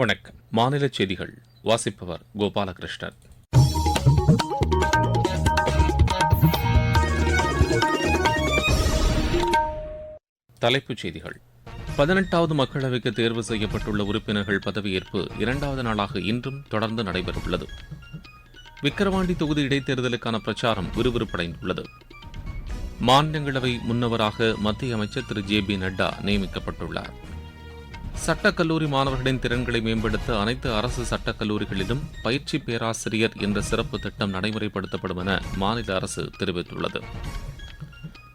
வணக்கம். மாநில செய்திகள். வாசிப்பவர் கோபாலகிருஷ்ணன். தலைப்புச் செய்திகள். பதினெட்டாவது மக்களவைக்கு தேர்வு செய்யப்பட்டுள்ள உறுப்பினர்கள் பதவியேற்பு இரண்டாவது நாளாக இன்றும் தொடர்ந்து நடைபெறவுள்ளது. விக்கிரவாண்டி தொகுதி இடைத்தேர்தலுக்கான பிரச்சாரம் விறுவிறுப்படைந்துள்ளது. மாநிலங்களவை முன்னவராக மத்திய அமைச்சர் திரு ஜே பி நட்டா நியமிக்கப்பட்டுள்ளார். சட்டக் கல்லூரி மாணவர்களின் திறன்களை மேம்படுத்த அனைத்து அரசு சட்டக் கல்லூரிகளிலும் பயிற்சி பேராசிரியர் என்ற சிறப்பு திட்டம் நடைமுறைப்படுத்தப்படும் என மாநில அரசு தெரிவித்துள்ளது.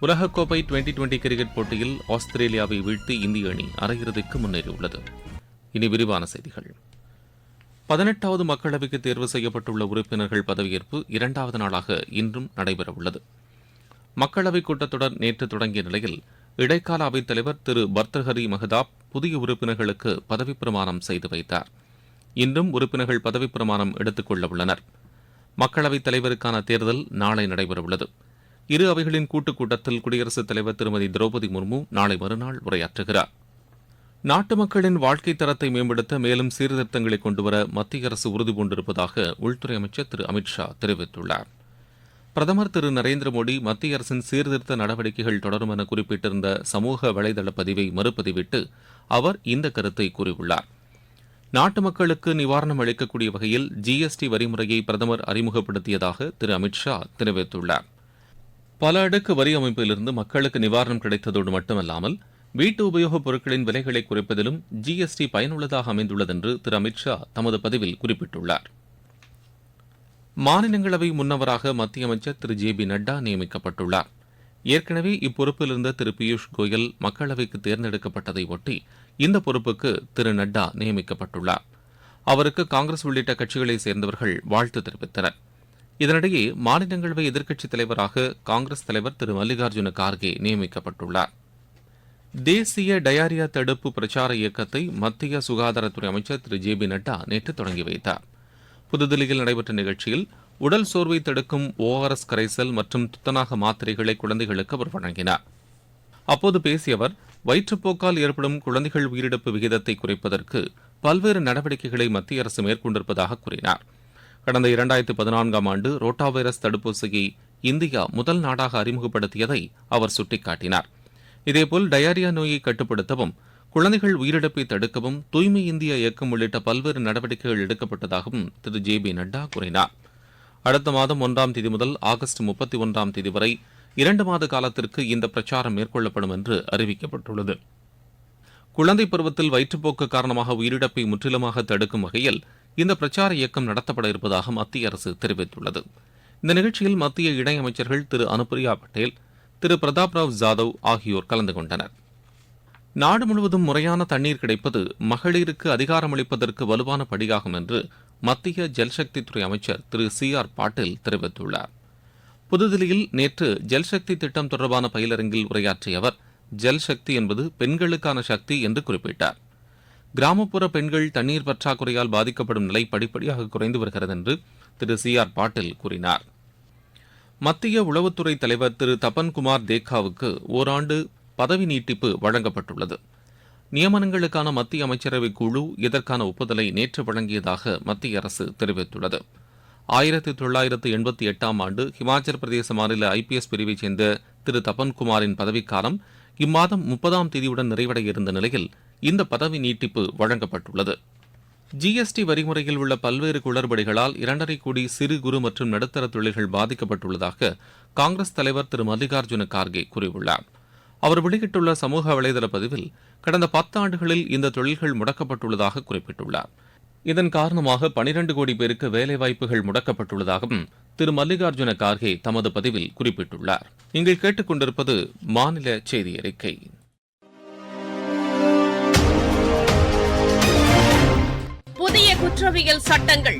உலகக்கோப்பை டுவெண்டி டுவெண்டி கிரிக்கெட் போட்டியில் ஆஸ்திரேலியாவை வீழ்த்தி இந்திய அணி அரையிறுதிக்கு முன்னேறியுள்ளது. இனி விரிவான செய்திகள். பதினெட்டாவது மக்களவைக்கு தேர்வு செய்யப்பட்டுள்ள உறுப்பினர்கள் பதவியேற்பு இரண்டாவது நாளாக இன்றும் நடைபெறவுள்ளது. மக்களவைக் கூட்டத்தொடர் நேற்று தொடங்கிய நிலையில் இடைக்கால அவைத் தலைவர் திரு பர்தஹரி மஹதாப் புதிய உறுப்பினர்களுக்கு பதவிப்பிரமாணம் செய்து வைத்தார். இன்றும் உறுப்பினர்கள் பதவிப்பிரமாணம் எடுத்துக் கொள்ள உள்ளனர். மக்களவைத் தலைவருக்கான தேர்தல் நாளை நடைபெறவுள்ளது. இரு அவைகளின் கூட்டுக் கூட்டத்தில் குடியரசுத் தலைவர் திருமதி திரௌபதி முர்மு நாளை மறுநாள் உரையாற்றுகிறார். நாட்டு மக்களின் வாழ்க்கை தரத்தை மேம்படுத்த மேலும் சீர்திருத்தங்களை கொண்டுவர மத்திய அரசு உறுதிபூண்டிருப்பதாக உள்துறை அமைச்சர் திரு அமித்ஷா தெரிவித்துள்ளார். பிரதமர் திரு நரேந்திர மோடி மத்திய அரசின் சீர்திருத்த நடவடிக்கைகள் தொடரும் என குறிப்பிட்டிருந்த சமூக வலைதள பதிவை மறுபதிவிட்டு அவர் இந்த கருத்தை கூறியுள்ளார். நாட்டு மக்களுக்கு நிவாரணம் அளிக்கக்கூடிய வகையில் ஜிஎஸ்டி வரிமுறையை பிரதமர் அறிமுகப்படுத்தியதாக திரு அமித்ஷா தெரிவித்துள்ளார். பல அடுக்கு வரி அமைப்பிலிருந்து மக்களுக்கு நிவாரணம் கிடைத்ததோடு மட்டுமல்லாமல் வீட்டு உபயோகப் பொருட்களின் விலைகளை குறைப்பதிலும் ஜிஎஸ்டி பயனுள்ளதாக அமைந்துள்ளது என்று திரு அமித்ஷா தமது பதிவில் குறிப்பிட்டுள்ளார். மாநிலங்களவை முன்னவராக மத்திய அமைச்சர் திரு ஜே பி நட்டா நியமிக்கப்பட்டுள்ளார். ஏற்கனவே இப்பொறுப்பில் இருந்த திரு பியூஷ் கோயல் மக்களவைக்கு தேர்ந்தெடுக்கப்பட்டதை ஒட்டி இந்த பொறுப்புக்கு திரு நட்டா நியமிக்கப்பட்டுள்ளார். அவருக்கு காங்கிரஸ் உள்ளிட்ட கட்சிகளைச் சேர்ந்தவர்கள் வாழ்த்து தெரிவித்தனர். இதனிடையே மாநிலங்களவை எதிர்க்கட்சித் தலைவராக காங்கிரஸ் தலைவர் திரு மல்லிகார்ஜுன கார்கே நியமிக்கப்பட்டுள்ளார். தேசிய டயாரியா தடுப்பு பிரச்சார இயக்கத்தை மத்திய சுகாதாரத்துறை அமைச்சர் திரு ஜே பி நட்டா நேற்று தொடங்கி வைத்தார். புதுதில்லியில் நடைபெற்ற நிகழ்ச்சியில் உடல் சோர்வை தடுக்கும் ஓஆர்எஸ் கரைசல் மற்றும் துத்தநாக மாத்திரைகளை குழந்தைகளுக்கு அவர் வழங்கினார். அப்போது பேசிய அவர் வயிற்றுப்போக்கால் ஏற்படும் குழந்தைகள் உயிரிழப்பு விகிதத்தை குறைப்பதற்கு பல்வேறு நடவடிக்கைகளை மத்திய அரசு மேற்கொண்டிருப்பதாக கூறினார். கடந்த இரண்டாயிரத்து பதினான்காம் ஆண்டு ரோட்டா வைரஸ் தடுப்பூசியை இந்தியா முதல் நாடாக அறிமுகப்படுத்தியதை அவர் சுட்டிக்காட்டினார். இதேபோல் டயாரியா நோயை கட்டுப்படுத்தவும் குழந்தைகள் உயிரிழப்பை தடுக்கவும் தூய்மை இந்தியா இயக்கம் உள்ளிட்ட பல்வேறு நடவடிக்கைகள் எடுக்கப்பட்டதாகவும் திரு. ஜே. பி. நட்டா கூறினார். அடுத்த மாதம் ஒன்றாம் தேதி முதல் ஆகஸ்ட் முப்பத்தி ஒன்றாம் தேதி வரை இரண்டு மாத காலத்திற்கு இந்த பிரச்சாரம் மேற்கொள்ளப்படும் என்று அறிவிக்கப்பட்டுள்ளது. குழந்தை பருவத்தில் வயிற்றுப்போக்கு காரணமாக உயிரிழப்பை முற்றிலுமாக தடுக்கும் வகையில் இந்த பிரச்சார இயக்கம் நடத்தப்பட இருப்பதாக மத்திய அரசு தெரிவித்துள்ளது. இந்த நிகழ்ச்சியில் மத்திய இணையமைச்சர்கள் திரு. அனுப்பிரியா பட்டேல் திரு. பிரதாப் ராவ் ஜாதவ் ஆகியோர் கலந்து கொண்டனர். நாடு முழுவதும் முறையான தண்ணீர் கிடைப்பது மகளிருக்கு அதிகாரமளிப்பதற்கு வலுவான படியாகும் என்று மத்திய ஜல்சக்தித்துறை அமைச்சர் திரு சி ஆர் பாட்டீல் தெரிவித்துள்ளார். புதுதில்லியில் நேற்று ஜல்சக்தி திட்டம் தொடர்பான பயிலரங்கில் உரையாற்றிய அவர் ஜல்சக்தி என்பது பெண்களுக்கான சக்தி என்று குறிப்பிட்டார். கிராமப்புற பெண்கள் தண்ணீர் பற்றாக்குறையால் பாதிக்கப்படும் நிலை படிப்படியாக குறைந்து வருகிறது என்று திரு சி ஆர் பாட்டீல் கூறினார். மத்திய உளவுத்துறை தலைவர் திரு தபன்குமார் தேக்காவுக்கு ஓராண்டு பதவி நீட்டிப்பு வழங்கப்பட்டுள்ளது. நியமனங்களுக்கான மத்திய அமைச்சரவை குழு இதற்கான ஒப்புதலை நேற்று வழங்கியதாக மத்திய அரசு தெரிவித்துள்ளது. ஆயிரத்தி தொள்ளாயிரத்து எண்பத்தி எட்டாம் ஆண்டு ஹிமாச்சல பிரதேச மாநில ஐபிஎஸ் பிரிவைச் சேர்ந்த திரு தபன்குமாரின் பதவிக்காலம் இம்மாதம் முப்பதாம் தேதியுடன் நிறைவடைய இருந்த நிலையில் இந்த பதவி நீட்டிப்பு வழங்கப்பட்டுள்ளது. ஜிஎஸ்டி வரிமுறையில் உள்ள பல்வேறு குளறுபடிகளால் இரண்டரை கோடி சிறு குறு மற்றும் நடுத்தர தொழில்கள் பாதிக்கப்பட்டுள்ளதாக காங்கிரஸ் தலைவர் திரு மல்லிகார்ஜுன கார்கே கூறியுள்ளார். அவர் வெளியிட்டுள்ள சமூக வலைதள பதிவில் கடந்த பத்தாண்டுகளில் இந்த தொழில்கள் முடக்கப்பட்டுள்ளதாக குறிப்பிட்டுள்ளார். இதன் காரணமாக பனிரண்டு கோடி பேருக்கு வேலைவாய்ப்புகள் முடக்கப்பட்டுள்ளதாகவும் திரு மல்லிகார்ஜுன கார்கே தமது பதிவில் குறிப்பிட்டுள்ளார். நீங்கள் கேட்டுக்கொண்டிருப்பது மாநில செய்தி அறிக்கை. புதிய குற்றவியல் சட்டங்கள்.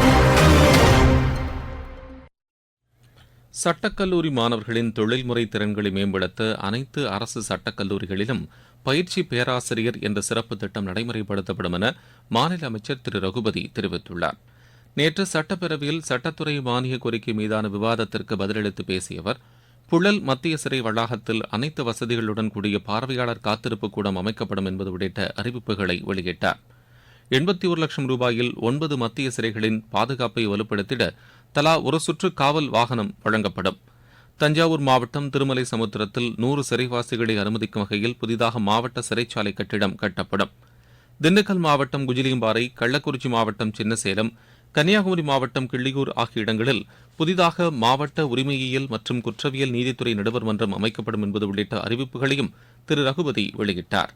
சட்டக்கல்லூரி மாணவர்களின் தொழில்முறை திறன்களை மேம்படுத்த அனைத்து அரசு சட்டக்கல்லூரிகளிலும் பயிற்சி பேராசிரியர் என்ற சிறப்பு திட்டம் நடைமுறைப்படுத்தப்படும் என மாநில அமைச்சர் திரு. ரகுபதி தெரிவித்துள்ளார். நேற்று சட்டப்பேரவையில் சட்டத்துறை மானிய கோரிக்கை மீதான விவாதத்திற்கு பதிலளித்து பேசிய அவர் புழல் மத்திய சிறை வளாகத்தில் அனைத்து வசதிகளுடன் கூடிய பார்வையாளர் காத்திருப்பு கூடம் அமைக்கப்படும் என்பது உள்ளிட்ட அறிவிப்புகளை வெளியிட்டார். எண்பத்தி ஒரு லட்சம் ரூபாயில் ஒன்பது மத்திய சிறைகளின் பாதுகாப்பை வலுப்படுத்திட தலா ஒரு சுற்று காவல் வாகனம் வழங்கப்படும். தஞ்சாவூர் மாவட்டம் திருமலை சமுத்திரத்தில் நூறு சிறைவாசிகளை அனுமதிக்கும் வகையில் புதிதாக மாவட்ட சிறைச்சாலை கட்டிடம் கட்டப்படும். திண்டுக்கல் மாவட்டம் குஜிலியம்பாறை கள்ளக்குறிச்சி மாவட்டம் சின்னசேலம் கன்னியாகுமரி மாவட்டம் கிள்ளியூர் ஆகிய இடங்களில் புதிதாக மாவட்ட உரிமையியல் மற்றும் குற்றவியல் நீதித்துறை நடுவர் மன்றம் அமைக்கப்படும் என்பது உள்ளிட்ட அறிவிப்புகளையும் திரு. ரகுபதி வெளியிட்டார்.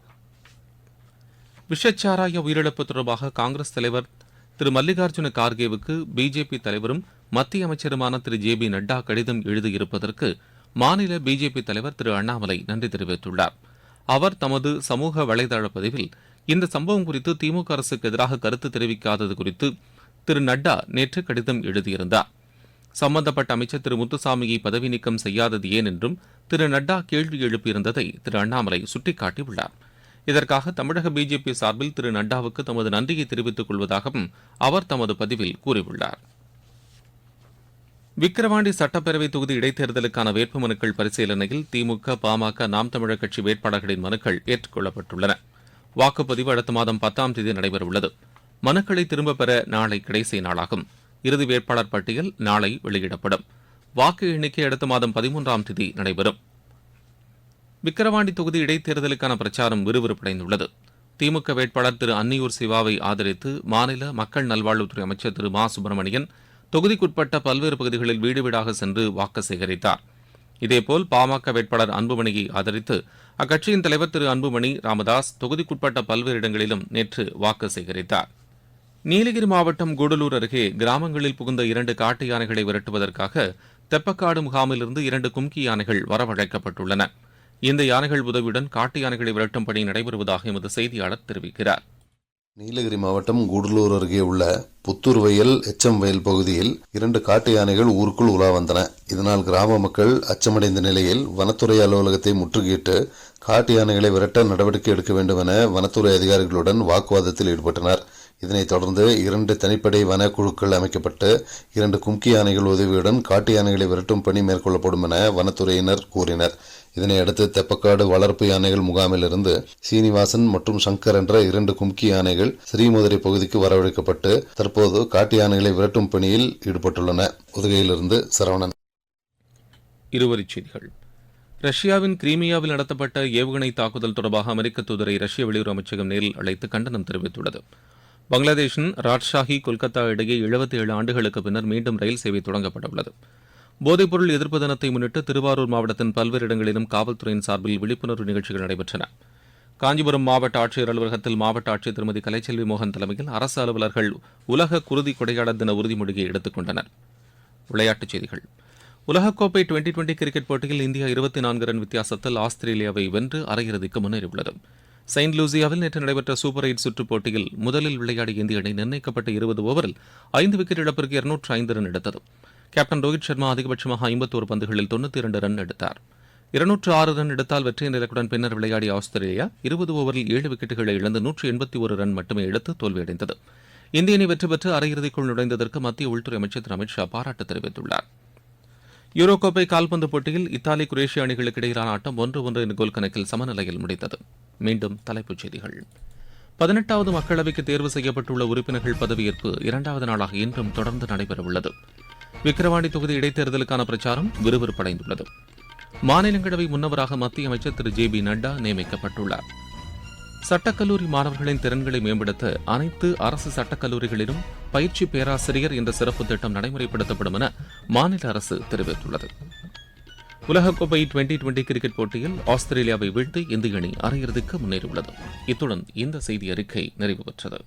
விஷச்சாராய உயிரிழப்பு தொடர்பாக காங்கிரஸ் தலைவர் திரு. மல்லிகார்ஜுன கார்கேவுக்கு பிஜேபி தலைவரும் மத்திய அமைச்சருமான திரு. ஜே. பி. நட்டா கடிதம் எழுதியிருப்பதற்கு மாநில பிஜேபி தலைவர் திரு. அண்ணாமலை நன்றி தெரிவித்துள்ளார். அவர் தமது சமூக வலைதள பதிவில் இந்த சம்பவம் குறித்து திமுக அரசுக்கு எதிராக கருத்து தெரிவிக்காதது குறித்து திரு. நட்டா நேற்று கடிதம் எழுதியிருந்தார். சம்பந்தப்பட்ட அமைச்சர் திரு. முத்துசாமியை பதவி நீக்கம் செய்யாதது ஏன் என்றும் திரு. நட்டா கேள்வி எழுப்பியிருந்ததை திரு. அண்ணாமலை சுட்டிக்காட்டியுள்ளார். இதற்காக தமிழக பிஜேபி சார்பில் திரு. நட்டாவுக்கு தமது நன்றியை தெரிவித்துக் கொள்வதாகவும் அவர் தமது பதிவில் கூறியுள்ளார். விக்கிரவாண்டி சட்டப்பேரவை தொகுதி இடைத்தேர்தலுக்கான வேட்புமனுக்கள் பரிசீலனையில் திமுக பாமக நாம் தமிழர் கட்சி வேட்பாளர்களின் மனுக்கள் ஏற்றுக்கொள்ளப்பட்டுள்ளன. வாக்குப்பதிவு அடுத்த மாதம் பத்தாம் தேதி நடைபெறவுள்ளது. மனுக்களை திரும்பப் பெற நாளை கடைசி நாளாகும். இறுதி வேட்பாளர் பட்டியல் நாளை வெளியிடப்படும். வாக்கு எண்ணிக்கை அடுத்த மாதம் பதிமூன்றாம் தேதி நடைபெறும். விக்கிரவாண்டி தொகுதி இடைத்தேர்தலுக்கான பிரச்சாரம் விறுவிறுப்படைந்துள்ளது. திமுக வேட்பாளர் திரு அன்னியூர் சிவாவை ஆதரித்து மாநில மக்கள் நல்வாழ்வுத்துறை அமைச்சர் திரு மா சுப்பிரமணியன் தொகுதிக்குட்பட்ட பல்வேறு பகுதிகளில் வீடு வீடாக சென்று வாக்கு சேகரித்தார். இதேபோல் பாமக வேட்பாளர் அன்புமணியை ஆதரித்து அக்கட்சியின் தலைவர் திரு அன்புமணி ராமதாஸ் தொகுதிக்குட்பட்ட பல்வேறு இடங்களிலும் நேற்று வாக்கு சேகரித்தார். நீலகிரி மாவட்டம் கூடலூர் அருகே கிராமங்களில் புகுந்த இரண்டு காட்டு யானைகளை விரட்டுவதற்காக தெப்பக்காடு முகாமிலிருந்து இரண்டு கும்கி யானைகள் வரவழைக்கப்பட்டுள்ளன. இந்த யானைகள் உதவியுடன் காட்டு யானைகளை விரட்டும் பணி நடைபெறுவதாக எமது செய்தியாளர் தெரிவிக்கிறார். நீலகிரி மாவட்டம் கூடலூர் அருகே உள்ள புத்தூர் வயல் எச்சம் வயல் பகுதியில் இரண்டு காட்டு யானைகள் ஊருக்குள் உலா வந்தன. இதனால் கிராம மக்கள் அச்சமடைந்த நிலையில் வனத்துறை அலுவலகத்தை முற்றுகையிட்டு காட்டு யானைகளை விரட்ட நடவடிக்கை எடுக்க வேண்டும் என வனத்துறை அதிகாரிகளுடன் வாக்குவாதத்தில் ஈடுபட்டனர். இதனைத் தொடர்ந்து இரண்டு தனிப்படை வன குழுக்கள் அமைக்கப்பட்டு இரண்டு கும்கி யானைகள் உதவியுடன் காட்டு யானைகளை விரட்டும் பணி மேற்கொள்ளப்படும் என வனத்துறையினர் கூறினர். இதனையடுத்து தெப்பக்காடு வளர்ப்பு யானைகள் முகாமிலிருந்து சீனிவாசன் மற்றும் சங்கர் என்ற இரண்டு கும்கி யானைகள் ஸ்ரீமுதிரை பகுதிக்கு வரவழைக்கப்பட்டு தற்போது காட்டு யானைகளை விரட்டும் பணியில் ஈடுபட்டுள்ளன. உதகையிலிருந்து சரவணன். இருவரிச் செய்திகள். ரஷ்யாவின் கிரீமியாவில் நடத்தப்பட்ட ஏவுகணை தாக்குதல் தொடர்பாக அமெரிக்க தூதரை ரஷ்ய வெளியுறவு அமைச்சகம் நேரில் அழைத்து கண்டனம் தெரிவித்துள்ளது. பங்களாதேஷின் ராட்ஷாஹி கொல்கத்தா இடையே 77 ஏழு ஆண்டுகளுக்கு பின்னர் மீண்டும் ரயில் சேவை தொடங்கப்பட உள்ளது போதைப்பொருள் எதிர்ப்பு தினத்தை முன்னிட்டு திருவாரூர் மாவட்டத்தின் பல்வேறு இடங்களிலும் காவல்துறையின் சார்பில் விழிப்புணர்வு நிகழ்ச்சிகள் நடைபெற்றன. காஞ்சிபுரம் மாவட்ட ஆட்சியர் அலுவலகத்தில் மாவட்ட ஆட்சியர் திருமதி கலைச்செல்வி மோகன் தலைமையில் அரசு அலுவலர்கள் உலக குருதி கொடையாளர் தின உறுதிமொழியை எடுத்துக் கொண்டனர். விளையாட்டுச் செய்திகள். உலகக்கோப்பை டுவெண்டி டுவெண்டி கிரிக்கெட் போட்டியில் இந்தியா இருபத்தி நான்கு ரன் வித்தியாசத்தில் ஆஸ்திரேலியாவை வென்று அரையிறுதிக்கு முன்னேறியுள்ளது. செயின்ட் லூசியாவில் நேற்று நடைபெற்ற சூப்பர் எயிட் சுற்றுப் போட்டியில் முதலில் விளையாடிய இந்திய அணி நிர்ணயிக்கப்பட்ட இருபது ஓவரில் ஐந்து விக்கெட் இழப்பிற்கு இருநூற்று ஐந்து ரன் எடுத்தது. கேப்டன் ரோஹித் சர்மா அதிகபட்சமாக ஐம்பத்தோரு பந்துகளில் தொண்ணூற்றி இரண்டு ரன் எடுத்தார். இருநூற்று ஆறு ரன் எடுத்தால் வெற்றி இலக்குடன் பின்னர் விளையாடிய ஆஸ்திரேலியா இருபது ஓவரில் ஏழு விக்கெட்டுகளை இழந்து நூற்று எண்பத்தி ஒரு ரன் மட்டுமே எடுத்து தோல்வியடைந்தது. இந்திய அணி வெற்றி பெற்று அரையிறுதிக்குள் நுழைந்ததற்கு மத்திய உள்துறை அமைச்சர் திரு அமித்ஷா பாராட்டு தெரிவித்துள்ளார். யூரோகோப்பை கால்பந்து போட்டியில் இத்தாலி குரேஷிய அணிகளுக்கு இடையிலான ஆட்டம் ஒன்று ஒன்று என்ற கோல் கணக்கில் சமநிலையில் முடிந்தது. மீண்டும் தலைப்புச் செய்திகள். பதினெட்டாவது மக்களவைக்கு தேர்வு செய்யப்பட்டுள்ள உறுப்பினர்கள் பதவியேற்பு இரண்டாவது நாளாக இன்றும் தொடர்ந்து நடைபெறவுள்ளது. விக்கிரவாண்டி தொகுதி இடைத்தேர்தலுக்கான பிரச்சாரம் விறுவிறுப்படைந்துள்ளது. மாநிலங்களவை முன்னவராக மத்திய அமைச்சர் திரு ஜே பி நட்டா நியமிக்கப்பட்டுள்ளார். சட்டக்கல்லூரி மாணவர்களின் திறன்களை மேம்படுத்த அனைத்து அரசு சட்டக்கல்லூரிகளிலும் பயிற்சி பேராசிரியர் என்ற சிறப்பு திட்டம் நடைமுறைப்படுத்தப்படும் என மாநில அரசு தெரிவித்துள்ளது. உலகக்கோப்பை டுவெண்டி டுவெண்டி கிரிக்கெட் போட்டியில் ஆஸ்திரேலியாவை வீழ்த்தி இந்திய அணி அரையிறுதிக்கு முன்னேறியுள்ளது. இத்துடன் இந்த செய்தி அறிக்கை நிறைவு பெற்றது